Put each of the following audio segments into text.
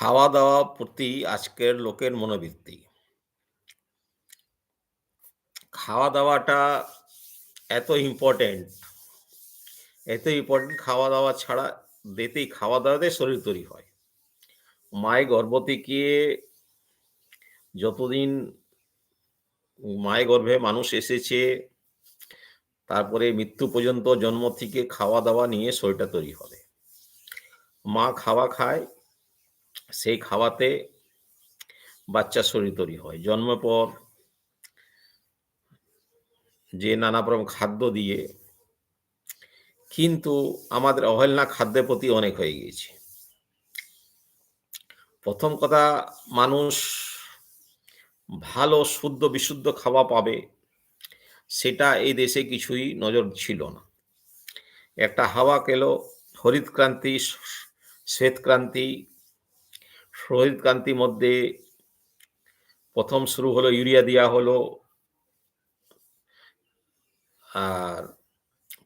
খাওয়া-দাওয়া প্রতি আজকের লোকের মনোবৃত্তি। খাওয়া-দাওয়াটা এত ইম্পোর্টেন্ট, এত ইম্পোর্টেন্ট খাওয়া-দাওয়া ছাড়া দেতেই খাওয়া-দাওয়াতে শরীর তৈরি হয়। মায়ের গর্ভ থেকে যতদিন মায়ের গর্ভে মানুষ এসেছে, তারপরে মৃত্যু পর্যন্ত জন্ম থেকে খাওয়া-দাওয়া নিয়ে শরীরটা তৈরি হবে। মা খাওয়া খায়, সেই খাওয়াতে বাচ্চার শরীর তৈরি হয়। জন্মের পর যে নানা রকম খাদ্য দিয়ে কিন্তু আমাদের অবহেলনা খাদ্যের প্রতি অনেক হয়ে গিয়েছে। প্রথম কথা মানুষ ভালো শুদ্ধ বিশুদ্ধ খাওয়া পাবে, সেটা এই দেশে কিছুই নজর ছিল না। একটা হাওয়া এলো হরিত ক্রান্তি, ক্রান্তি। ক্রান্তির মধ্যে প্রথম শুরু হলো ইউরিয়া দেয়া হলো। আর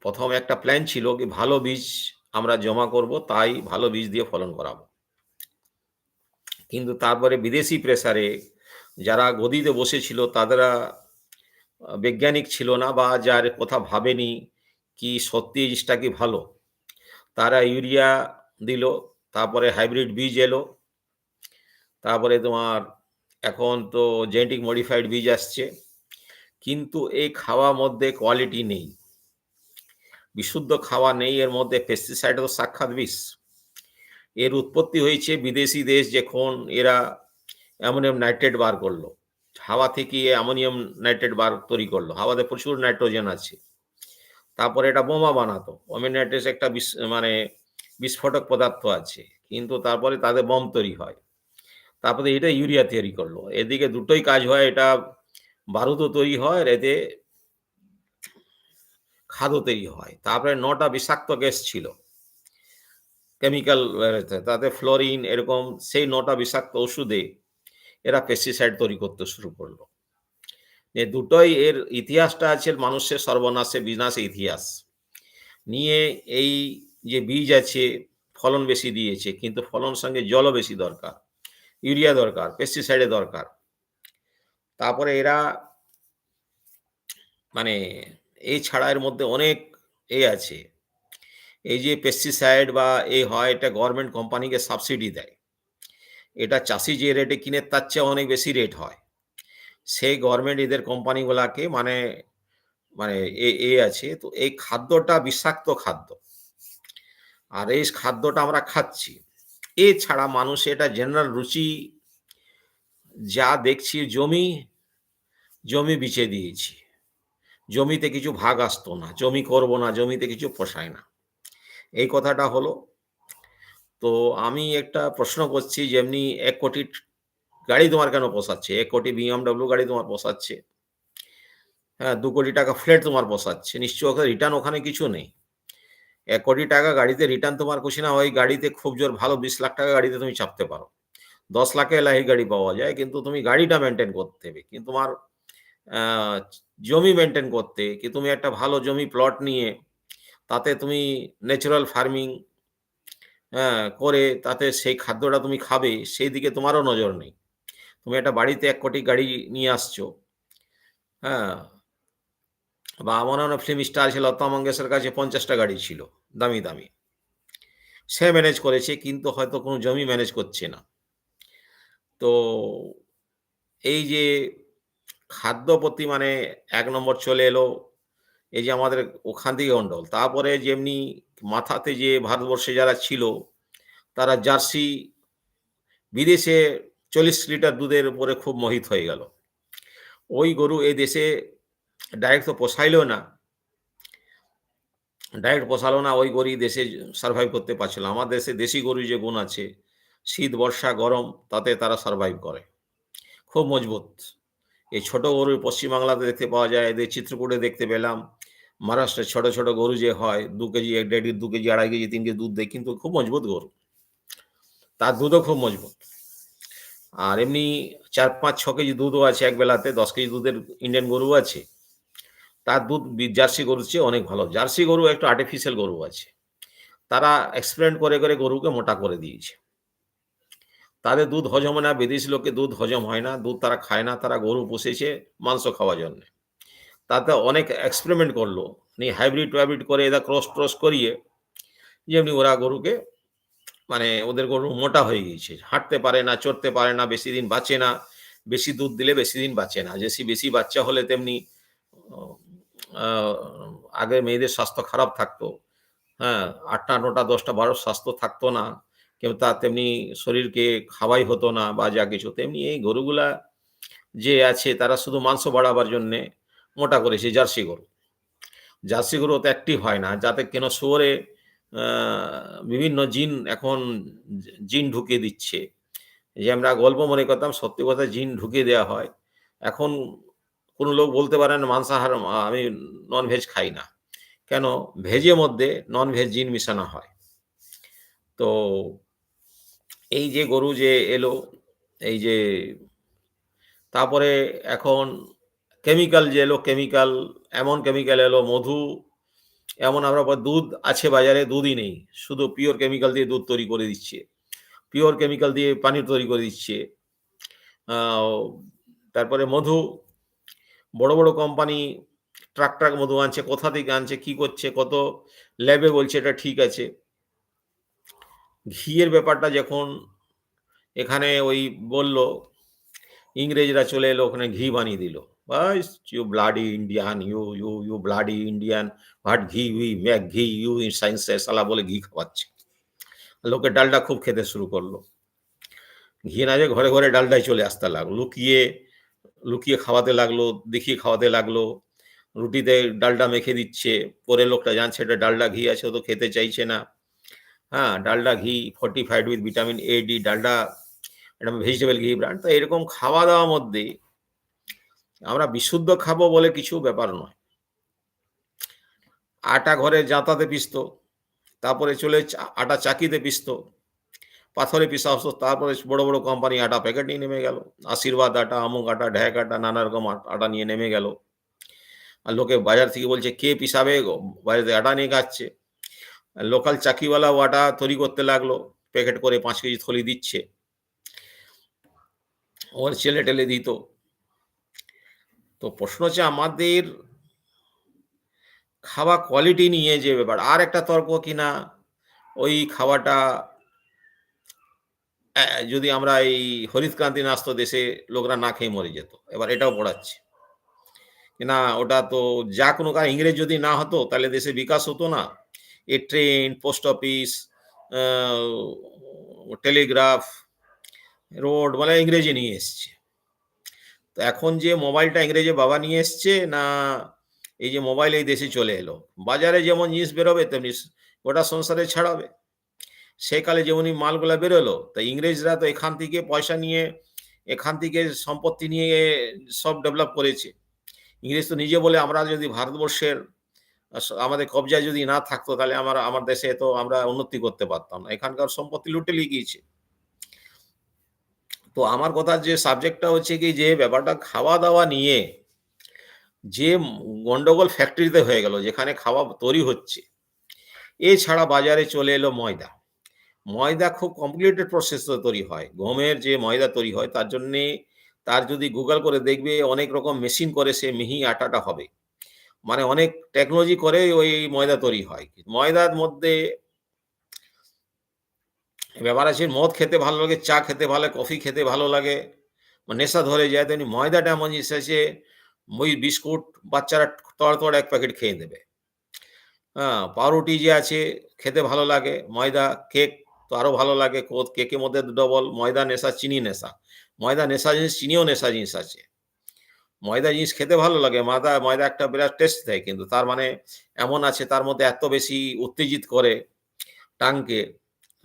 প্রথম একটা প্ল্যান ছিল কি ভালো বীজ আমরা জমা করব, তাই ভালো বীজ দিয়ে ফলন করাবো। কিন্তু তারপরে বিদেশি প্রেসারে যারা গদিতে বসেছিল তাদেরা বৈজ্ঞানিক ছিল না বা যার কথা ভাবেনি কি সত্যি জিনিসটা কি ভালো। তারা ইউরিয়া দিল, তারপরে হাইব্রিড বীজ এলো। তারপরে তোমার এখন তো জেনেটিক মডিফাইড বীজ আসছে। কিন্তু এই খাওয়ার মধ্যে কোয়ালিটি নেই। বিশুদ্ধ খাওয়া নেই, এর মধ্যে পেস্টিসাইড তো সাক্ষাৎ বিষ। এর উৎপত্তি হয়েছে বিদেশি দেশ যখন এরা অ্যামোনিয়াম নাইট্রেট বার করল। হাওয়া থেকে অ্যামোনিয়াম নাইট্রেট বার তৈরি করল। হাওয়াতে প্রচুর নাইট্রোজেন আছে। তারপরে এটা বোমা বানাতো। অ্যামোনিয়াম নাইট্রেট একটা মানে বিস্ফোটক পদার্থ আছে। কিন্তু তারপরে তাদের বম তৈরি হয়। তারপরে এটা ইউরিয়া তৈরি করল। এদিকে দুটোই কাজ হয়, এটা বারুদও তৈরি হয় আর এতে খাদও তৈরি হয়। তারপরে নটা বিষাক্ত গ্যাস ছিল। কেমিক্যাল, তাতে ফ্লোরিন এরকম সেই নটা বিষাক্ত ওষুধে এরা পেস্টিসাইড তৈরি করতে শুরু করল। দুটোই এর ইতিহাসটা আছে মানুষের সর্বনাশে বিনাশের ইতিহাস। নিয়ে এই যে বীজ আছে, ফলন বেশি দিয়েছে, কিন্তু ফলন সঙ্গে জলও বেশি দরকার। ইউরিয়া দরকার, পেস্টিসাইডের দরকার। তারপরে এরা মানে এই ছাড়া এর মধ্যে অনেক এ আছে। এই যে পেস্টিসাইড বা এ হয় এটা গভর্নমেন্ট কোম্পানিকে সাবসিডি দেয়। এটা চাষি যে রেটে কিনে তার চেয়ে অনেক বেশি রেট হয়। সেই গভর্নমেন্ট এদের কোম্পানিগুলাকে মানে মানে এ এ আছে তো এই খাদ্যটা বিষাক্ত খাদ্য। আর এই খাদ্যটা আমরা খাচ্ছি। এছাড়া মানুষ এটা জেনারেল রুচি যা দেখছি জমি, জমি বিচে দিয়েছি। জমিতে কিছু ভাগ আসতো না। জমি করব না, জমিতে কিছু পোষায় না। এই কথাটা হলো। তো আমি একটা প্রশ্ন করছি যেমনি এক কোটি গাড়ি তোমার কেন পোষাচ্ছে? এক কোটি BMW গাড়ি তোমার পোষাচ্ছে। হ্যাঁ, দু কোটি টাকা ফ্ল্যাট তোমার পোষাচ্ছে। নিশ্চয়ই ওখানে রিটার্ন ওখানে কিছু নেই। ১ কোটি টাকা গাড়িতে রিটার্ন তোমার খুশি না ওই গাড়িতে খুব জোর ভালো ২০ লাখ টাকা গাড়িতে তুমি চাপতে পারো। ১০ লাখে এলাহি গাড়ি পাওয়া যায়, কিন্তু তুমি গাড়িটা মেনটেন করতে হবে। কিন্তু তোমার জমি মেনটেন করতে, কি তুমি একটা ভালো জমি প্লট নিয়ে, তাতে তুমি ন্যাচারাল ফার্মিং করে তাতে সেই খাদ্যটা তুমি খাবে, সেই দিকে তোমারও নজর নেই। তুমি একটা বাড়িতে এক কোটি গাড়ি নিয়ে আসছো। হ্যাঁ? বা আমার মনে ফিল্ম স্টার ছিল লতা মঙ্গেশকরের কাছে পঞ্চাশটা গাড়ি ছিল দামি, দামি। সে ম্যানেজ করেছে কিন্তু হয়তো কোনো জমি ম্যানেজ করছে না। তো এই যে খাদ্য প্রতি মানে এক নম্বর চলে এলো এই যে আমাদের ওখান থেকে গন্ডগোল। তারপরে যেমনি মাথাতে যে ভারতবর্ষে যারা ছিল তারা জার্সি বিদেশে ৪০ লিটার দুধের উপরে খুব মোহিত হয়ে গেল। ওই গরু এই দেশে ডাইরেক্ট তো পোষাইলো না। ডাইরেক্ট পোষালো না ওই গরু দেশে সার্ভাইভ করতে পারছিল আমার দেশে দেশি গরু যে গুণ আছে শীত, বর্ষা, গরম তাতে তারা সার্ভাইভ করে। খুব মজবুত। এই ছোট গরু পশ্চিম বাংলাতে দেখতে পাওয়া যায়, এদের চিত্রকূটে দেখতে পেলাম। মহারাষ্ট্রের ছোট, ছোট গরু যে হয় দু কেজি, ১ ১.৫ ২ কেজি, ২.৫ কেজি, তিন কেজি দুধ দেয় কিন্তু খুব মজবুত গরু। তার দুধও খুব মজবুত। আর এমনি ৪, ৫, ৬ কেজি দুধও আছে এক বেলাতে ১০ কেজি দুধের ইন্ডিয়ান গরু আছে। তার দুধ জার্সি গরুর চেয়ে অনেক ভালো। জার্সি গরু একটু আর্টিফিশিয়াল গরু আছে। তারা এক্সপেরিমেন্ট করে, করে গরুকে মোটা করে দিয়েছে। তাদের দুধ হজম হয় না, বিদেশি লোকের দুধ হজম হয় না, দুধ তারা খায় না, তারা গরু পুষেছে মাংস খাওয়ার জন্যে। তাতে অনেক এক্সপেরিমেন্ট করল, নিয়ে হাইব্রিড-টাইব্রিড করে এরা ক্রস-ট্রস করিয়ে যেমনি ওরা গরুকে মানে ওদের গরু মোটা হয়ে গিয়েছে। হাঁটতে পারে না, চড়তে পারে না, বেশি দিন বাঁচে না। বেশি দুধ দিলে বেশি দিন বাঁচে না। যেসি বেশি বাচ্চা হলে তেমনি আগে মেয়েদের স্বাস্থ্য খারাপ থাকতো। হ্যাঁ? ৮ টা, ৯ টা, ১০ টা, ১২ স্বাস্থ্য থাকতো না। কেউ তা তেমনি শরীরকে খাওয়াই হতো না বা যা কিছু। তেমনি এই গরুগুলা যে আছে তারা শুধু মাংস বাড়াবার জন্যে মোটা করেছে জার্সি গরু। জার্সি গরু তো অ্যাক্টিভ হয় না। যাতে কেন শুয়োরে বিভিন্ন জিন এখন জিন ঢুকিয়ে দিচ্ছে। যে আমরা গল্প মনে করতাম সত্যি কথা জিন ঢুকিয়ে দেওয়া হয়। এখন কোন লোক বলতে পারেন মাংসাহার আমি নন-ভেজ খাই না। কেন? ভেজের মধ্যে নন-ভেজ জিন মিশানো হয়। তো এই যে গরু যে এলো, এই যে তারপরে এখন কেমিক্যাল যে এলো, কেমিক্যাল এমন কেমিক্যাল এলো মধু এমন আমরা দুধ আছে বাজারে দুধই নেই। শুধু পিওর কেমিক্যাল দিয়ে দুধ তৈরি করে দিচ্ছে। পিওর কেমিক্যাল দিয়ে পানি তৈরি করে দিচ্ছে। তারপরে মধু বড়, বড় কোম্পানি ট্রাক, ট্রাক মধু আনছে। কোথা থেকে আনছে, কি করছে, কত ল্যাবে বলছে এটা ঠিক আছে। ঘিয়ের ব্যাপারটা যখন এখানে ওই বলল, ইংরেজরা চলে এলো ওখানে ঘি বানিয়ে দিল। বাস you bloody Indian, you you you bloody Indian, what ghee we make ghee you in সায়েন্সে শালা বলে ঘি খাওয়াচ্ছে। লোকে ডালডা খুব খেতে শুরু করল। ঘি না যে ঘরে, ঘরে ডালডাই চলে আসতে লাগল। লুকিয়ে, লুকিয়ে খাওয়াতে লাগল, দেখিয়ে খাওয়াতে লাগল। রুটিতে ডালটা মেখে দিচ্ছে। পরে লোকটা জানছে এটা ডালডা ঘি আছে ও তো খেতে চাইছে না। হ্যাঁ? Dalda ghee fortified with vitamin A, D Dalda এটা ভেজিটেবল ঘি ব্র্যান্ড। তো এরকম খাওয়া-দাওয়ার মধ্যে আমরা বিশুদ্ধ খাব বলে কিছু ব্যাপার নয়। আটা ঘরে জাঁতাতে পিষত। তারপরে চলে আটা চাকিতে পিষত। পাথরে হতো। তারপরে বড়, বড় কোম্পানি আটা প্যাকেট নিয়ে নেমে গেল। আশীর্বাদ আটা, আমুক আটা, ঢ্যাক আটা নানা রকম আটা নিয়ে নেমে গেল। আর লোকে বাজার থেকে বলছে কে পিসাবে থেকে আটা নিয়ে খাচ্ছে। লোকাল চাকিওয়ালাও আটা তৈরি করতে লাগল। প্যাকেট করে পাঁচ কেজি থলি দিচ্ছে। ওর ছেলে-টেলে দিত। তো প্রশ্ন হচ্ছে আমাদের খাওয়া কোয়ালিটি নিয়ে যে ব্যাপার। আর একটা তর্ক কিনা ওই খাওয়াটা যদি আমরা এই হরিত ক্রান্তি না আসতো দেশে লোকরা না খেয়ে মরে যেত। এবার এটাও পড়াচ্ছে। না ওটা তো যা কোনো কারণ ইংরেজ যদি না হতো তাহলে দেশে বিকাশ হতো না। এ train, post office, telegraph, road মানে ইংরেজি নিয়ে এসছে। তো এখন যে মোবাইলটা ইংরেজি বাবা নিয়ে এসছে না এই যে মোবাইল এই দেশে চলে এলো। বাজারে যেমন জিনিস বেরোবে তেমনি গোটা সংসারে ছড়াবে। সেকালে যেমনি মালগুলা বেরোলো, তা ইংরেজরা তো এখান থেকে পয়সা নিয়ে, এখান থেকে সম্পত্তি নিয়ে সব ডেভেলপ করেছে। ইংরেজ তো নিজে বলে আমরা যদি ভারতবর্ষের আমাদের কবজায় যদি না থাকতো তাহলে আমার আমার দেশে তো আমরা উন্নতি করতে পারতাম না। এখানকার সম্পত্তি লুটে নিয়ে গিয়েছে। তো আমার কথার যে সাবজেক্টটা হচ্ছে কি যে ব্যাপারটা খাওয়া-দাওয়া নিয়ে যে গন্ডগোল ফ্যাক্টরিতে হয়ে গেল, যেখানে খাওয়া তৈরি হচ্ছে। এছাড়া বাজারে চলে এলো ময়দা। ময়দা খুব কমপ্লিকেটেড প্রসেস তৈরি হয়। গমের যে ময়দা তৈরি হয় তার জন্যে তার যদি গুগল করে দেখবে অনেক রকম মেশিন করে সে মিহি আটাটা হবে। মানে অনেক টেকনোলজি করে ওই ময়দা তৈরি হয়। ময়দার মধ্যে ব্যাপার আছে মদ খেতে ভালো লাগে, চা খেতে ভালো লাগে, কফি খেতে ভালো লাগে। মানে নেশা ধরে যায় তেমনি ময়দাটা এমন জিনিস আছে ওই বিস্কুট বাচ্চারা তড়, তড় ১ প্যাকেট খেয়ে নেবে। হ্যাঁ? পাউরুটি যে আছে খেতে ভালো লাগে। ময়দা, কেক আরও ভালো লাগে। কো কেকের মধ্যে ডবল ময়দা নেশা, চিনি নেশা। ময়দা নেশা জিনিস, চিনিও নেশা জিনিস আছে। ময়দা জিনিস খেতে ভালো লাগে। মাদা ময়দা একটা বিরাট টেস্ট দেয় কিন্তু তার মানে এমন আছে তার মধ্যে এত বেশি উত্তেজিত করে টাংকে,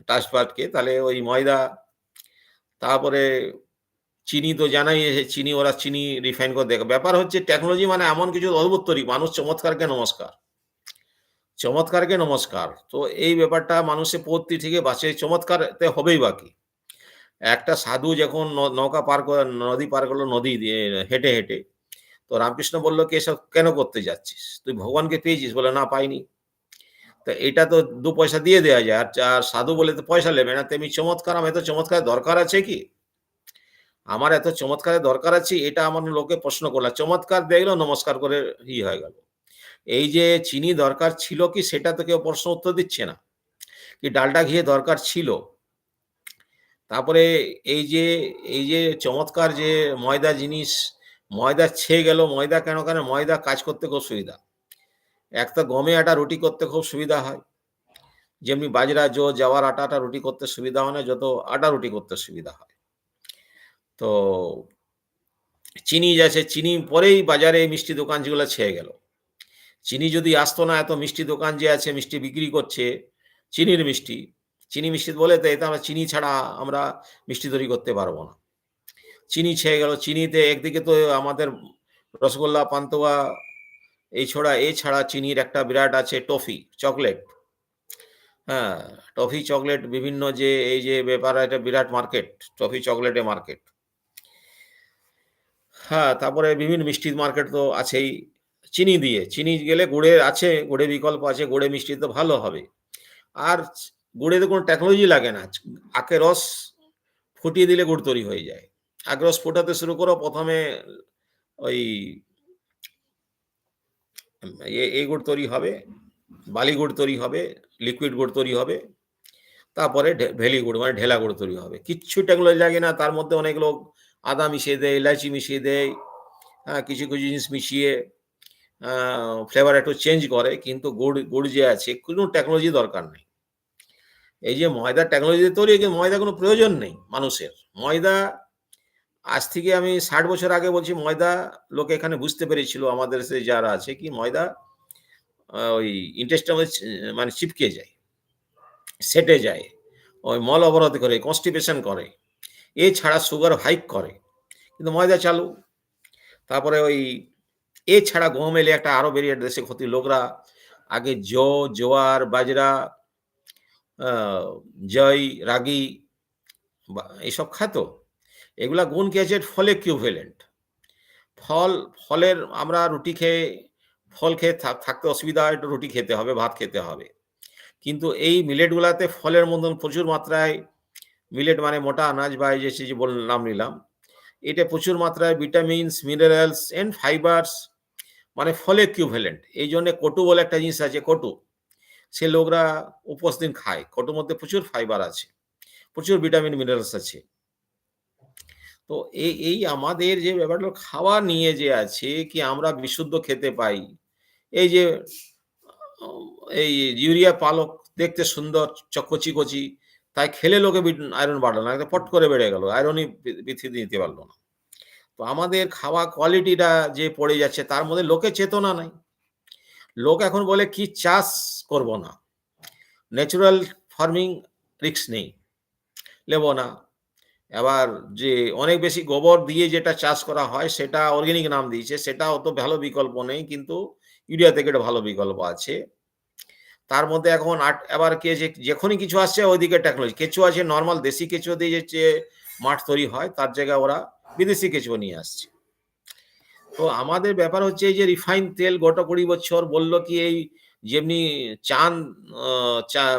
টাচপাডকে তাহলে ওই ময়দা তারপরে চিনি তো জানাই চিনি ওরা চিনি রিফাইন করে দেখ ব্যাপার হচ্ছে টেকনোলজি মানে এমন কিছু অদ্ভুত তৈরি মানুষ চমৎকারকে নমস্কার। চমৎকারকে নমস্কার। তো এই ব্যাপারটা মানুষের পত্তি থেকে বাঁচে চমৎকারতে হবেই বাকি একটা সাধু যখন নৌকা পার করে নদী পার করল নদী হেঁটে, হেঁটে। তো রামকৃষ্ণ বলল কি "এসব কেন করতে যাচ্ছিস? তুই ভগবানকে পেয়েছিস?" বলে "না পাইনি।" তো এটা তো দু পয়সা দিয়ে দেওয়া যায়। আর সাধু বলে তো পয়সা নেবে না। তেমনি চমৎকার আমার এত চমৎকারের দরকার আছে কি? আমার এত চমৎকারের দরকার আছে এটা আমার লোকে প্রশ্ন করলা। চমৎকার দেখল নমস্কার করে ই হয়ে গেল। এই যে চিনি দরকার ছিল কি সেটা তো কেউ প্রশ্ন উত্তর দিচ্ছে না। কি ডালটা ঘিয়ে দরকার ছিল। তারপরে এই যে এই যে চমৎকার যে ময়দা জিনিস, ময়দা ছেয়ে গেল, ময়দা কেন? কেন ময়দা কাজ করতে খুব সুবিধা। এক তো গমে আটা রুটি করতে খুব সুবিধা হয়। যেমনি বাজরা, জো, জাওয়ার আটাটা রুটি করতে সুবিধা হয় না, যত আটা রুটি করতে সুবিধা হয়। তো চিনি আছে, চিনি পরেই বাজারে মিষ্টি দোকান যেগুলো ছেয়ে গেল। চিনি যদি আসতো না এত মিষ্টি দোকান যে আছে মিষ্টি বিক্রি করছে, চিনির মিষ্টি। চিনি মিষ্টি বলে তো এটা আমরা চিনি ছাড়া আমরা মিষ্টি তৈরি করতে পারব না। চিনি ছেয়ে গেল। চিনিতে একদিকে তো আমাদের রসগোল্লা, পান্তুয়া এই ছড়া এছাড়া চিনির একটা বিরাট আছে টফি, চকলেট। হ্যাঁ, টফি চকলেট বিভিন্ন যে এই যে ব্যাপার এটা বিরাট মার্কেট। টফি চকলেটের মার্কেট। হ্যাঁ, তারপরে বিভিন্ন মিষ্টির মার্কেট তো আছেই। চিনি দিয়ে, চিনি গেলে গুড়ের আছে, গুড়ের বিকল্প আছে, গুড়ে মিষ্টি তো ভালো হবে। আর গুড়ে তো কোনো টেকনোলজি লাগে না। আখের রস ফুটিয়ে দিলে গুড় তৈরি হয়ে যায়। আখের রস ফোটাতে শুরু করো প্রথমে ওই এই গুড় তৈরি হবে, বালি গুড় তৈরি হবে, লিকুইড গুড় তৈরি হবে। তারপরে ভেলি গুড় মানে ঢেলা গুড় তৈরি হবে। কিচ্ছু টেকনোলজি লাগে না। তার মধ্যে অনেক লোক আদা মিশিয়ে দেয়, ইলাইচি মিশিয়ে দেয়। হ্যাঁ, কিছু, কিছু জিনিস মিশিয়ে ফ্লেভার একটু চেঞ্জ করে। কিন্তু গুড় গুড় যে আছে কোনো টেকনোলজি দরকার নেই। এই যে ময়দার টেকনোলজি তৈরি কিন্তু ময়দা কোনো প্রয়োজন নেই মানুষের। ময়দা আজ থেকে আমি ৬০ বছর আগে বলছি ময়দা লোকে এখানে বুঝতে পেরেছিল আমাদের সে যারা আছে কি ময়দা ওই মধ্যে মানে চিপকে যায়। সেটে যায়। ওই মল অবরোধ করে, কনস্টিপেশন করে। এছাড়া সুগার হাইক করে। কিন্তু ময়দা চালু। তারপরে ওই এছাড়া গম এলে একটা আরও বেরিয়ে দেশে ক্ষতি লোকরা আগে জো, জোয়ার, বাজরা, জয় রাগি এসব খাত। এগুলা গুণ আছে ফলে ইকুইভ্যালেন্ট। ফল ফলের আমরা রুটি খেয়ে ফল খেয়ে থাক থাকতে অসুবিধা হয়, রুটি খেতে হবে, ভাত খেতে হবে। কিন্তু এই মিলেটগুলাতে ফলের মতন প্রচুর মাত্রায় মিলেট মানে মোটা আনাজ বা এই যে বল নাম নিলাম। এটা প্রচুর মাত্রায় ভিটামিনস, মিনারেলস এন্ড ফাইবারস মানে ফলে ইকুইভ্যালেন্ট। এইজন্যে কটু বলে একটা জিনিস আছে কটু। সে লোকরা উপোস দিন খায়। কটুর মধ্যে প্রচুর ফাইবার আছে। প্রচুর ভিটামিন, মিনারেলস আছে। তো এই এই আমাদের যে ব্যাপারগুলো খাওয়া নিয়ে যে আছে কি আমরা বিশুদ্ধ খেতে পাই। এই যে এই ইউরিয়া পালক দেখতে সুন্দর চ কচি, তাই খেলে লোকে আয়রন বাড়লো না। পট করে বেড়ে গেল। আয়রনই পৃথিবী নিতে পারল না। তো আমাদের খাওয়া কোয়ালিটিটা যে পড়ে যাচ্ছে, তার মধ্যে লোকে চেতনা নাই। লোক এখন বলে, কি চাষ করব না। ন্যাচারাল ফার্মিং রিস্ক নেই। নেব না। এবার যে অনেক বেশি গোবর দিয়ে যেটা চাষ করা হয়, সেটা অর্গানিক নাম দিয়েছে। সেটা অত ভালো বিকল্প নেই। কিন্তু ইউরিয়া থেকে একটা ভালো বিকল্প আছে। তার মধ্যে এখন আট, এবার কে যে, যখনই কিছু আসছে, ওইদিকে টেকনোলজি। কেঁচো আছে নর্মাল দেশি কেঁচো দিয়ে যে মাঠ তৈরি হয়, তার জায়গায় ওরা বিদেশি কেঁচো নিয়ে আসছে। তো আমাদের ব্যাপার হচ্ছে এই যে রিফাইন তেল গত ২০ বছর বলল কি এই যেমনি চাঁদ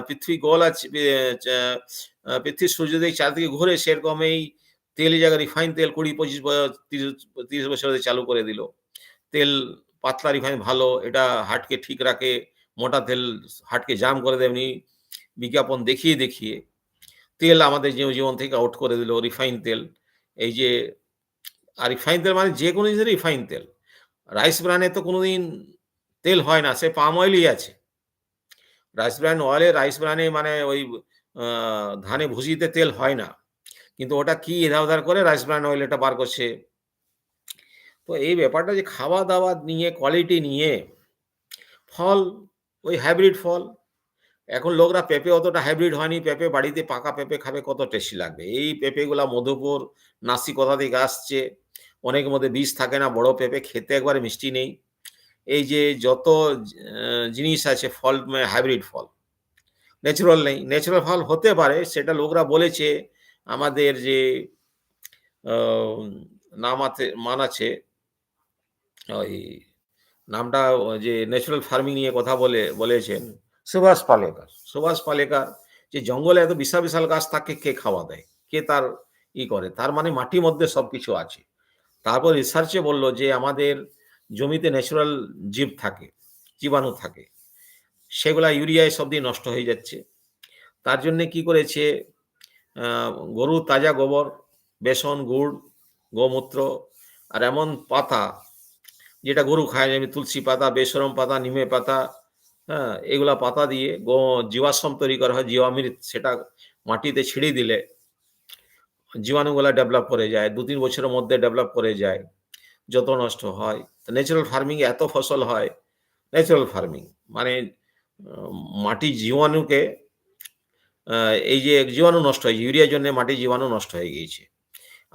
পৃথিবী গোল আছে পে চা আ পৃথিবীর সূর্যদের চারদিকে ঘুরে সেরকম এই তেলের জায়গায় রিফাইন তেল ২০, ২৫ ব ৩০, ৩০ বছর চালু করে দিল। তেল পাতলা রিফাইন ভালো। এটা হাটকে ঠিক রাখে। মোটা তেল হাটকে জাম করে দেয় এমনি বিজ্ঞাপন দেখিয়ে, দেখিয়ে তেল আমাদের জীব জীবন থেকে আউট করে দিল রিফাইন তেল। এই যে আর রিফাইন তেল মানে যে কোনো জিনিসের রিফাইন তেল। রাইস ব্রান তো কোনদিন তেল হয় না। সে পাম অয়েলই আছে। রাইস ব্রান অয়েলে রাইস ব্রানে মানে ওই ধানে ভুসিতে তেল হয় না। কিন্তু ওটা কি এধার-ওধার করে রাইস ব্রান অয়েল এটা বার করছে। তো এই ব্যাপারটা যে খাওয়া-দাওয়া নিয়ে কোয়ালিটি নিয়ে ফল ওই হাইব্রিড ফল। এখন লোকরা পেঁপে অতটা হাইব্রিড হয়নি। পেঁপে বাড়িতে পাকা পেঁপে খাবে কত টেস্টি লাগবে। এই পেঁপেগুলা মধুপুর, নাসিক কোথা থেকে আসছে। অনেকের মধ্যে বীজ থাকে না। বড় পেঁপে খেতে একবারে মিষ্টি নেই। এই যে যত জিনিস আছে ফল মে হাইব্রিড ফল। ন্যাচুরাল নেই। ন্যাচারাল ফল হতে পারে, সেটা লোকরা বলেছে। আমাদের যে নাম আছে, মান আছে। ওই নামটা যে ন্যাচারাল ফার্মিং নিয়ে কথা বলে, বলেছেন সুভাষ পালেকার সুভাষ পালেকার যে জঙ্গলে এত বিশাল বিশাল গাছ তাকে কে খাওয়া দেয় কে তার ই করে তার মানে মাটির মধ্যে সবকিছু আছে তারপর রিসার্চে বলল যে আমাদের জমিতে ন্যাচারাল জীব থাকে, জীবাণু থাকে, সেগুলা ইউরিয়ায় সব দিয়ে নষ্ট হয়ে যাচ্ছে। তার জন্যে কি করেছে? গরু, তাজা গোবর, বেসন, গুড়, গোমূত্র আর এমন পাতা যেটা গরু খায় যেমন তুলসী পাতা, বেসরম পাতা, নিমে পাতা হ্যাঁ এগুলা পাতা দিয়ে গো জীবাশ্ম তৈরি করা হয়, জীবামৃত সেটা মাটিতে ছিঁড়ে দিলে জীবাণুগুলা ডেভেলপ করে যায়, দু তিন বছরের মধ্যে ডেভেলপ করে যায়, যত নষ্ট হয়। ন্যাচারাল ফার্মিং এত ফসল হয় ন্যাচারাল ফার্মিং মানে মাটির জীবাণুকে এই যে জীবাণু নষ্ট হয়েছে ইউরিয়ার জন্য মাটির জীবাণু নষ্ট হয়ে গিয়েছে।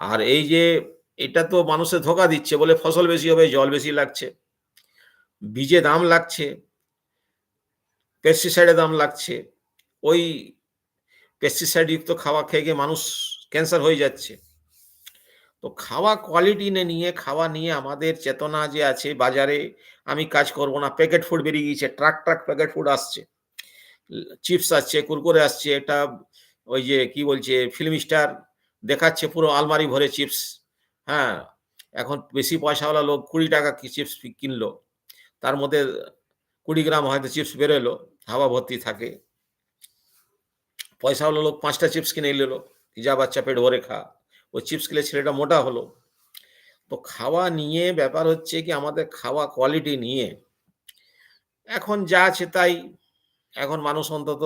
আর এই যে, এটা তো মানুষে ধোকা দিচ্ছে, বলে ফসল বেশি হবে, জল বেশি লাগছে বীজে দাম লাগছে পেস্টিসাইডের দাম লাগছে, ওই পেস্টিসাইড যুক্ত খাওয়া খেয়ে গিয়ে মানুষ ক্যান্সার হয়ে যাচ্ছে। তো খাওয়া কোয়ালিটি নিয়ে, খাওয়া নিয়ে আমাদের চেতনা যে আছে বাজারে, আমি কাজ করব না প্যাকেট ফুড বেরিয়ে গিয়েছে ট্রাক ট্রাক প্যাকেট ফুড আসছে। চিপস আসছে, কুরকুরে আসছে এটা ওই যে কি বলছে ফিল্ম স্টার দেখাচ্ছে পুরো আলমারি ভরে চিপস হ্যাঁ এখন বেশি পয়সাওয়ালা লোক কুড়ি টাকা চিপস কিনলো। তার মধ্যে কুড়ি গ্রাম হয়তো চিপস বেরোলো, হাওয়া ভর্তি থাকে। পয়সাওয়ালা লোক পাঁচটা চিপস কিনে নিলো। যা বাচ্চা পেট ভরে খা। ওই চিপস খেলে ছেলেটা মোটা হলো। তো খাওয়া নিয়ে ব্যাপার হচ্ছে কি, আমাদের খাওয়া কোয়ালিটি নিয়ে। এখন যা আছে তাই। এখন মানুষ অন্তত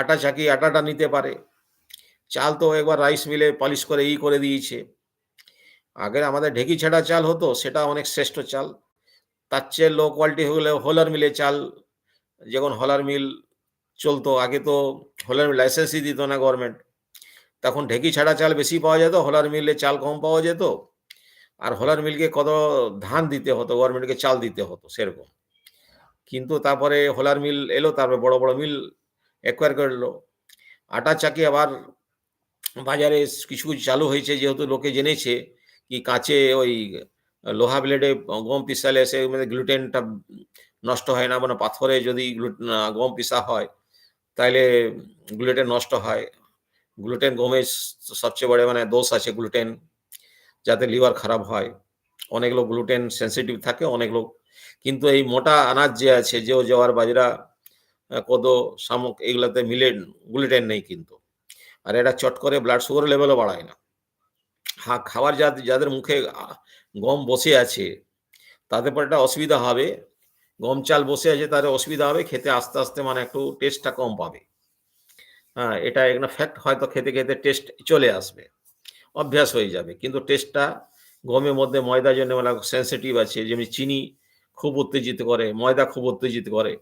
আটা চাকি আটাটা নিতে পারে। চাল তো একবার রাইস মিলে পলিশ করে, ই করে দিয়েছে। আগের আমাদের ঢেকি ছাড়া চাল হতো, সেটা অনেক শ্রেষ্ঠ চাল। তার চেয়ে লো কোয়ালিটি হলে হোলার মিলে চাল। যখন হোলার মিল চলতো, আগে তো হোলার মিল লাইসেন্সই দিত না গভর্নমেন্ট তখন ঢেকি ছাড়া চাল বেশি পাওয়া যেত, হোলার মিলে চাল কম পাওয়া যেত। আর হোলার মিলকে কত ধান দিতে হতো গভর্নমেন্টকে চাল দিতে হতো, সেরকম। কিন্তু তারপরে হোলার মিল এলো, তারপরে বড় বড় মিল একোয়ার করল। আটা চাকি আবার বাজারে কিছু কিছু চালু হয়েছে, যেহেতু লোকে জেনেছে কি কাঁচে ওই লোহা ব্লেডে গম পিসালে সে মানে গ্লুটেনটা নষ্ট হয় না মানে পাথরে যদি গম পিসা হয় তাহলে গ্লুটেন নষ্ট হয়। গ্লুটেন গমের সবচেয়ে বড় মানে দোষ আছে গ্লুটেন, যাতে লিভার খারাপ হয়। অনেক লোক গ্লুটেন সেন্সিটিভ থাকে, অনেক লোক, কিন্তু এই মোটা আনাজ যে আছে, যে জোয়ার বাজরা কোদো, শামুক এগুলোতে মিলে গ্লুটেন নেই কিন্তু। আর এটা চট করে ব্লাড সুগার লেভেলও বাড়ায় না। হ্যাঁ খাবার যাদের মুখে গম বসে আছে, তাদের পর একটা অসুবিধা হবে। গম চাল বসে আছে, তাদের অসুবিধা হবে, খেতে আস্তে আস্তে মানে একটু টেস্টটা কম পাবে। হ্যাঁ এটা একটা ফ্যাক্ট হয়তো খেতে খেতে টেস্ট চলে আসবে। অভ্যাস হয়ে যাবে। কিন্তু টেস্টটা গমের মধ্যে ময়দা জন্য মানে সেন্সিটিভ আছে, যেমনি চিনি খুব উত্তেজিত করে, ময়দা খুব উত্তেজিত করে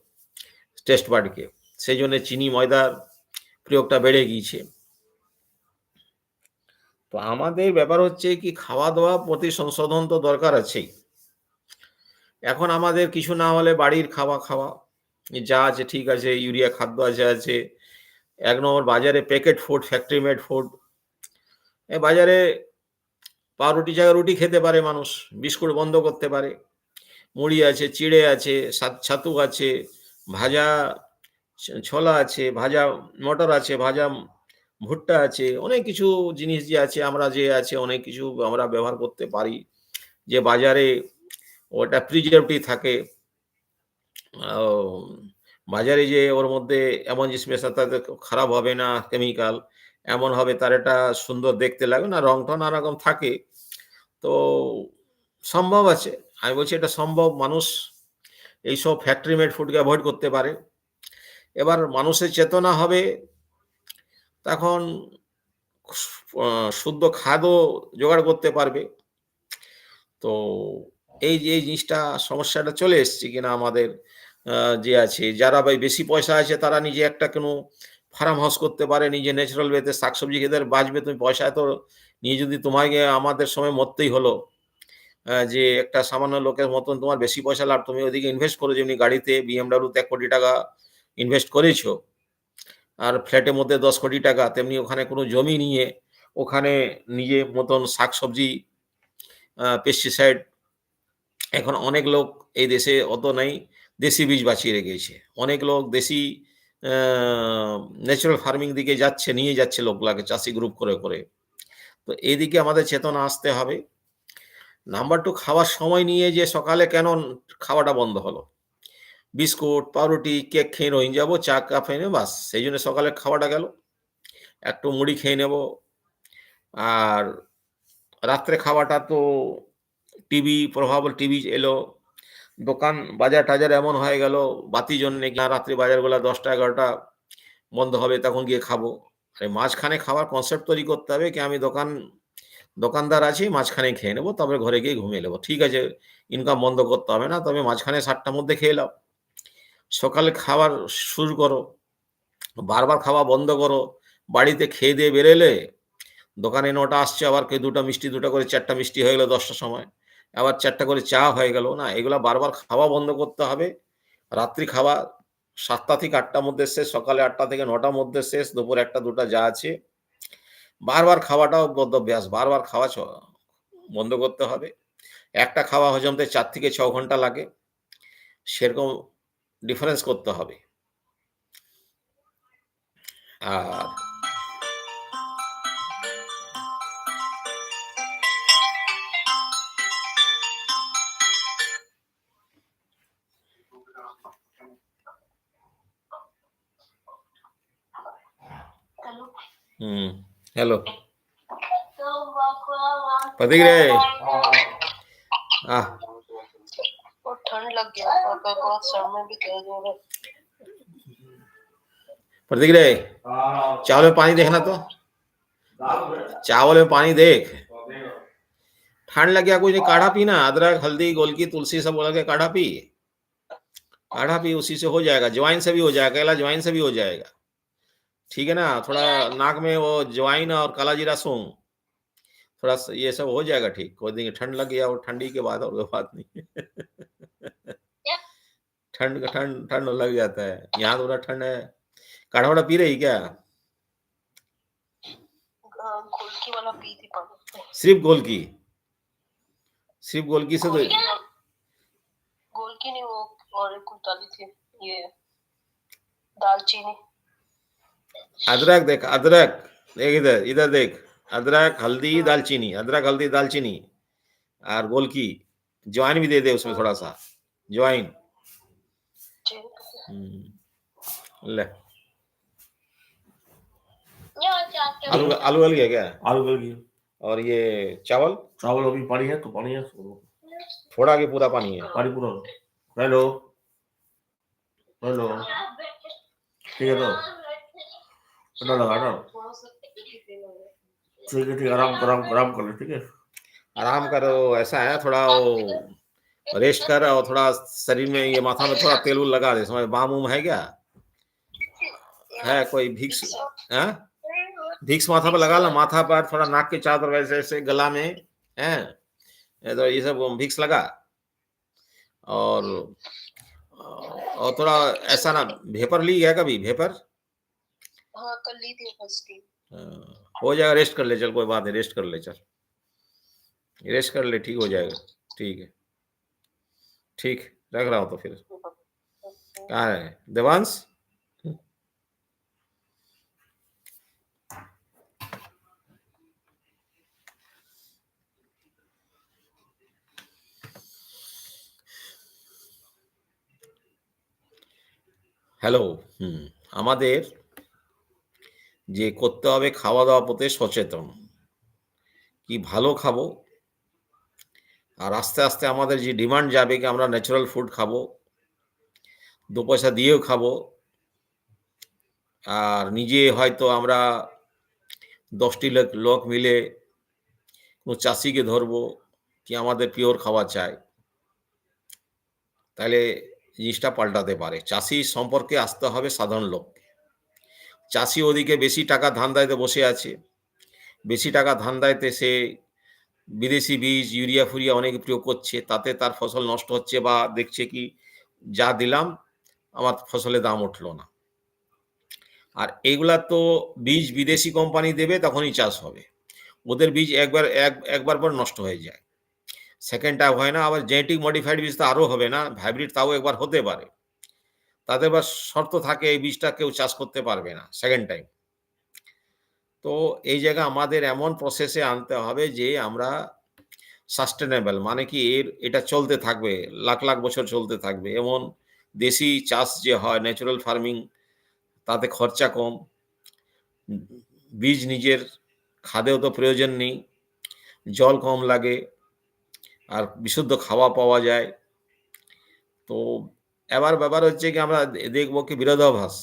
টেস্ট বার্ডকে সেই জন্য চিনি, ময়দার প্রয়োগটা বেড়ে গিয়েছে। তো আমাদের ব্যাপার হচ্ছে কি খাওয়া দাওয়া প্রতি সংশোধন তো দরকার আছেই। এখন আমাদের কিছু না হলে বাড়ির খাওয়া খাওয়া যা আছে ঠিক আছে, ইউরিয়া খাদ্য আছে আছে এক নম্বর বাজারে packet food factory made food বাজারে পাউরুটি জায়গায় রুটি খেতে পারে মানুষ, বিস্কুট বন্ধ করতে পারে। মুড়ি আছে, চিড়ে আছে ছাতু আছে, ভাজা ছোলা আছে, ভাজা মটর আছে, ভাজা ভুট্টা আছে, অনেক কিছু জিনিস যে আছে, আমরা যে আছে, অনেক কিছু আমরা ব্যবহার করতে পারি। যে বাজারে ওটা প্রিজার্ভটিভ থাকে। বাজারে যে ওর মধ্যে এমন জিনিস মেশা তাতে খারাপ হবে না কেমিক্যাল এমন হবে তার এটা সুন্দর দেখতে লাগবে না, রংটা নানা রকম থাকে। তো সম্ভব আছে। আমি বলছি এটা সম্ভব মানুষ এইসব ফ্যাক্টরি মেড ফুডকে অ্যাভয়েড করতে পারে। এবার মানুষের চেতনা হবে, তখন শুদ্ধ খাদ্য জোগাড় করতে পারবে। তো এই যে এই জিনিসটা, সমস্যাটা চলে এসছে কিনা আমাদের যে আছে, যারা ভাই বেশি পয়সা আছে, তারা নিজে একটা কোনো ফার্ম হাউস করতে পারে, নিজে ন্যাচারাল ওয়েতে শাকসবজি খেতে বাঁচবে তুমি পয়সা তো নিয়ে যদি তোমাকে আমাদের সময় মরতেই হলো। যে একটা সামান্য লোকের মতন তোমার বেশি পয়সা লাভ, তুমি ওদিকে ইনভেস্ট করো, যেমনি গাড়িতে বিএমডাব্লিউতে এক কোটি টাকা ইনভেস্ট করেছ, আর ফ্ল্যাটের মধ্যে দশ কোটি টাকা, তেমনি ওখানে কোনো জমি নিয়ে, ওখানে নিজে মতন শাকসবজি পেস্টিসাইড এখন অনেক লোক এই দেশে অত নাই। দেশি বীজ বাঁচিয়ে রেখেছে। অনেক লোক দেশি ন্যাচারাল ফার্মিং দিকে যাচ্ছে, নিয়ে যাচ্ছে লোকগুলাকে, চাষি গ্রুপ করে করে। তো এইদিকে আমাদের চেতনা আসতে হবে। নাম্বার টু খাওয়ার সময় নিয়ে যে সকালে কেন খাওয়াটা বন্ধ হলো? বিস্কুট, পাউরুটি, কেক খেয়ে রয়ে যাব, চা, কাপ খেয়ে নেব, বাস, সেই জন্য সকালে খাওয়াটা গেল। একটু মুড়ি খেয়ে নেব। আর রাত্রে খাওয়াটা তো টিভি প্রভাব টিভি এলো। দোকান বাজার টাজার এমন হয়ে গেল বাতি জন্য কি রাত্রি বাজারগুলো দশটা, এগারোটা বন্ধ হবে, তখন গিয়ে খাব। মাঝখানে খাওয়ার কনসেপ্ট তৈরি করতে হবে কি আমি দোকান, দোকানদার আছি, মাঝখানে খেয়ে নেব তবে ঘরে গিয়ে ঘুমিয়ে নেব। ঠিক আছে ইনকাম বন্ধ করতে হবে না, তবে মাঝখানে সাতটার মধ্যে খেয়ে নাও। সকালে খাবার শুরু করো, বারবার খাওয়া বন্ধ করো, বাড়িতে খেয়ে দিয়ে বেরোলে দোকানে নটা আসছে, আবার কেউ দুটো মিষ্টি, দুটো করে, চারটা মিষ্টি হয়ে গেলো দশটার সময়। আবার চারটা করে চা হয়ে গেল। না, এগুলা বারবার খাওয়া বন্ধ করতে হবে। রাত্রি খাওয়া সাতটা থেকে আটটার মধ্যে শেষ, সকালে আটটা থেকে নটার মধ্যে শেষ, দুপুর একটা, দুটা যা আছে। বারবার খাওয়াটাও বদ্ধ অভ্যাস, বারবার খাওয়া বন্ধ করতে হবে। একটা খাওয়া হজমতে চার থেকে ছ ঘণ্টা লাগে। সেরকম ডিফারেন্স করতে হবে। আর Hmm. हेलो पति रे प्रतीक रे चावल में पानी देखना तो। चावल में पानी देख। ठंड लग गया कुछ नहीं काढ़ा पीना अदरक हल्दी गोलकी तुलसी सब बोला के काढ़ा पी। काढ़ा पी उसी से हो जाएगा ज्वाइन से भी हो जाएगा अला ज्वाइन से भी हो जाएगा। ठीक है ना? थोड़ा नाक में वो ज्वाइन और काला जीरा सूंघ थोड़ा ये सब हो जाएगा ठीक। कोई दिन ठंड लग गया और ठंडी के बाद और कोई बात नहीं। ठंड का ठंड ठंड लग जाता है। यहाँ थोड़ा ठंड है। काढ़ा वाढ़ा पी रही क्या? सिर्फ़ गोल की? सिर्फ़ गोल की से तो गोलकी नहीं वो और एक कुछ डाली थी। ये दालचीनी। अदरक देख अदरक। देख इधर इधर देख। अदरक हल्दी दालचीनी। अदरक हल्दी दालचीनी। और गोल की। ज्वाइन भी दे दे उसमें थोड़ा सा। ज्वाइन। हम्म, ले। आलू आलू गल गया क्या? आलू गल गई और ये चावल? चावल अभी पानी है तो पानी है। थोड़ा के पूरा पानी है। पानी पूरा। हेलो हेलो ठीक है तो। हटा लगा हटा ठीक है ठीक है आराम आराम आराम कर ले ठीक है आराम करो ऐसा है थोड़ा वो रेस्ट कर और थोड़ा शरीर में ये माथा में थोड़ा तेल उल लगा दे समझ बाम उम है क्या? है कोई भिक्स है? भिक्स माथा पर लगा लो माथा पर थोड़ा नाक के चारों तरफ़ ऐसे ऐसे गला में है? तो ये सब भिक्स लगा। और और थोड़ा ऐसा ना भेपर ली है कभी भेपर? हाँ कल ली थी फर्स्ट टी हाँ, हो जाएगा रेस्ट कर ले चल कोई बात नहीं रेस्ट कर ले चल रेस्ट कर ले ठीक हो जाएगा ठीक है ठीक रख रहा हूँ तो फिर कहाँ है देवांश হ্যালো হুম আমাদের যে করতে হবে খাওয়া দাওয়া প্রতি সচেতন। কি ভালো খাব? আর আস্তে আস্তে আমাদের যে ডিমান্ড যাবে কি আমরা ন্যাচারাল ফুড খাব, দু পয়সা দিয়েও খাব। আর নিজে হয়তো আমরা দশটি লোক লোক মিলে কোনো চাষিকে ধরবো কি আমাদের পিওর খাওয়া চাই। তাহলে জিনিসটা পাল্টাতে পারে। চাষি সম্পর্কে আসতে হবে সাধারণ লোককে চাষি ওদিকে বেশি টাকা ধান্দাইতে বসে আছে। বেশি টাকা ধান্দাইতে সে বিদেশি বীজ, ইউরিয়া ফুরিয়া অনেক প্রয়োগ করছে। তাতে তার ফসল নষ্ট হচ্ছে বা দেখছে কি যা দিলাম, আমার ফসলের দাম উঠল না। আর এইগুলা তো বীজ বিদেশি কোম্পানি দেবে, তখনই চাষ হবে। ওদের বীজ একবার, এক, একবার পর নষ্ট হয়ে যায়। সেকেন্ড টাইম হয় না, আবার জেনেটিক মডিফাইড বীজ তো আরও হবে না হাইব্রিড তাও একবার হতে পারে। তাদের বা শর্ত থাকে এই বীজটা কেউ চাষ করতে পারবে না সেকেন্ড টাইম তো এই জায়গা আমাদের এমন প্রসেসে আনতে হবে যে আমরা সাস্টেনেবল মানে কি এর, এটা চলতে থাকবে, লাখ লাখ বছর চলতে থাকবে। এমন দেশি চাষ যে হয় ন্যাচারাল ফার্মিং তাতে খরচা কম। বীজ নিজের খাদেও তো প্রয়োজন নেই, জল কম লাগে, আর বিশুদ্ধ খাওয়া পাওয়া যায়। তো এবার ব্যাপার হচ্ছে কি আমরা দেখব কি বিরোধাভাস।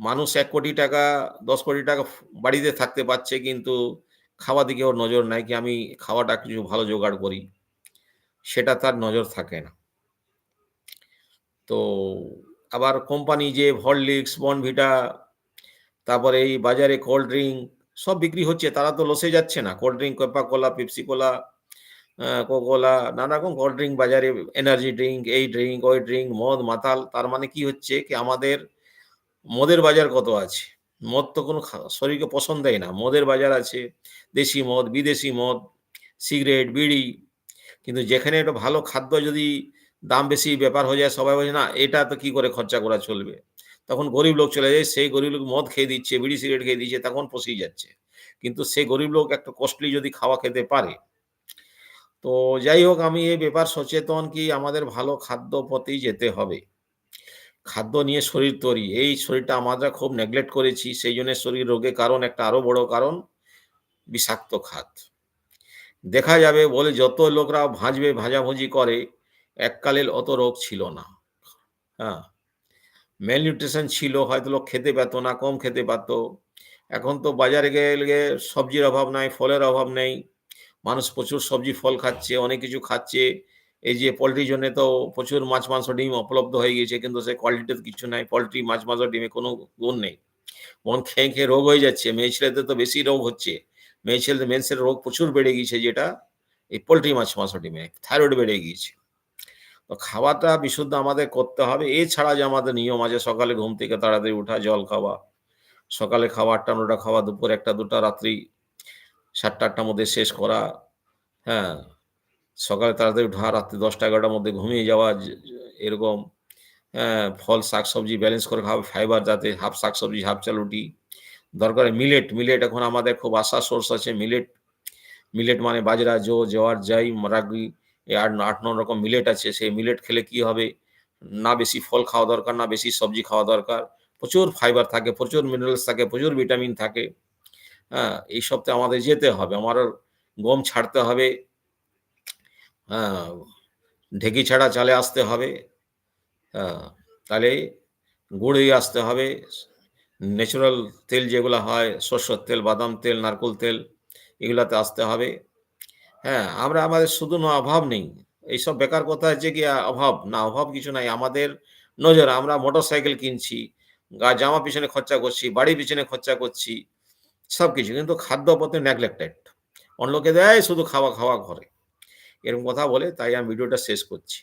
মানুষ এক কোটি টাকা, দশ কোটি টাকা বাড়িতে থাকতে পারছে কিন্তু খাওয়া দিকে ওর নজর নাই কি আমি খাওয়াটা কিছু ভালো জোগাড় করি। সেটা তার নজর থাকে না। তো আবার কোম্পানি যে হরলিক্স বনভিটা তারপরে এই বাজারে কোল্ড ড্রিঙ্ক সব বিক্রি হচ্ছে, তারা তো লসে যাচ্ছে না। Cold drink Coca Cola Pepsi cola Coca Cola নানা রকম কোল্ড ড্রিঙ্ক বাজারে এনার্জি ড্রিঙ্ক এই ড্রিঙ্ক ওই ড্রিঙ্ক মদ, মাতাল, তার মানে কি হচ্ছে কি আমাদের মদের বাজার কত আছে? মদ তো কোনো শরীরকে পছন্দ দেয় না। মদের বাজার আছে, দেশি মদ, বিদেশি মদ সিগারেট বিড়ি। কিন্তু যেখানে একটা ভালো খাদ্য যদি দাম বেশি ব্যাপার হয়ে যায়, সবাই বলছে না, এটা তো কি করে খরচা করা চলবে? তখন গরিব লোক চলে যায়, সেই গরিব লোক মদ খেয়ে দিচ্ছে, বিড়ি সিগারেট খেয়ে দিচ্ছে, তখন পচিয়ে যাচ্ছে। কিন্তু সেই গরিব লোক একটা কস্টলি যদি খাওয়া খেতে পারে তো যাই হোক, আমি এই ব্যাপার সচেতন কি আমাদের ভালো খাদ্য পথেই যেতে হবে। খাদ্য নিয়ে শরীর তৈরি, এই শরীরটা আমরা খুব নেগলেক্ট করেছি, সেই জন্য শরীর রোগে কারণ একটা আরও বড় কারণ, বিষাক্ত খাত দেখা যাবে বলে যত লোকরা ভাজবে, ভাজাভুজি করে, এককালের অত রোগ ছিল না। হ্যাঁ মেল নিউট্রিশন ছিল, হয়তো লোক খেতে পেত না, কম খেতে পারত। এখন তো বাজারে গেলে সবজির অভাব নাই, ফলের অভাব নেই। মানুষ প্রচুর সবজি, ফল খাচ্ছে, অনেক কিছু খাচ্ছে। এই যে পোলট্রির জন্য তো প্রচুর মাছ, মাংস, ডিম উপলব্ধ হয়ে গিয়েছে, কিন্তু সে কোয়ালিটিতে কিছু নাই। পোলট্রি মাছ, মাংস, ডিমে কোনো গুণ নেই। মন খেয়ে খেয়ে রোগ হয়ে যাচ্ছে। মেয়ে ছেলেদের তো বেশি রোগ হচ্ছে। মেয়ে ছেলেদের মেন্সের রোগ প্রচুর বেড়ে গিয়েছে যেটা এই পোলট্রি মাছ, মাংস, ডিমে। থাইরয়েড বেড়ে গিয়েছে। তো খাওয়াটা বিশুদ্ধ আমাদের করতে হবে। এছাড়া যে আমাদের নিয়ম আছে, সকালে ঘুম থেকে তাড়াতাড়ি ওঠা জল খাওয়া। সকালে খাওয়া আটটা নটা খাওয়া, দুপুর একটা, দুটা, রাত্রি সাতটা আটটার মধ্যে শেষ করা হ্যাঁ। সকালে তাড়াতাড়ি উঠা, রাত্রি দশটা এগারোটার মধ্যে ঘুমিয়ে যাওয়া এরকম হ্যাঁ ফল শাক সবজি ব্যালেন্স করে খাওয়া ফাইবার যাতে হাফ শাক সবজি হাফ চাল রুটি দরকার মিলেট মিলেট এখন আমাদের খুব আশা সোর্স আছে মিলেট মিলেট মানে বাজরা, জো, জোয়ার, জাই রাগি এই আট আট ন রকম মিলেট আছে, সেই মিলেট খেলে কি হবে? না বেশি ফল খাওয়া দরকার, না বেশি সবজি খাওয়া দরকার। প্রচুর ফাইবার থাকে, প্রচুর মিনারেলস থাকে, প্রচুর ভিটামিন থাকে। হ্যাঁ এই সপ্তাহে আমাদের যেতে হবে। আমার গম ছাড়তে হবে। হ্যাঁ ঢেকি ছাড়া চালে আসতে হবে। হ্যাঁ তাহলে গুড় আসতে হবে। ন্যাচারাল তেল যেগুলো হয়, সর্ষের তেল, বাদাম তেল, নারকোল তেল, এগুলাতে আসতে হবে। হ্যাঁ আমরা আমাদের শুধু না, অভাব নেই। এইসব বেকার কথা হচ্ছে কি অভাব? না, অভাব কিছু নাই। আমাদের নজর, আমরা মোটর সাইকেল কিনছি, গা, জামা পিছনে খরচা করছি বাড়ি পিছনে খরচা করছি। সব কিছু, কিন্তু খাদ্য পথে নেগলেক্টেড অন্য লোকে দেয়, শুধু খাওয়া খাওয়া ঘরে। এরকম কথা বলে তাই আমি ভিডিওটা শেষ করছি।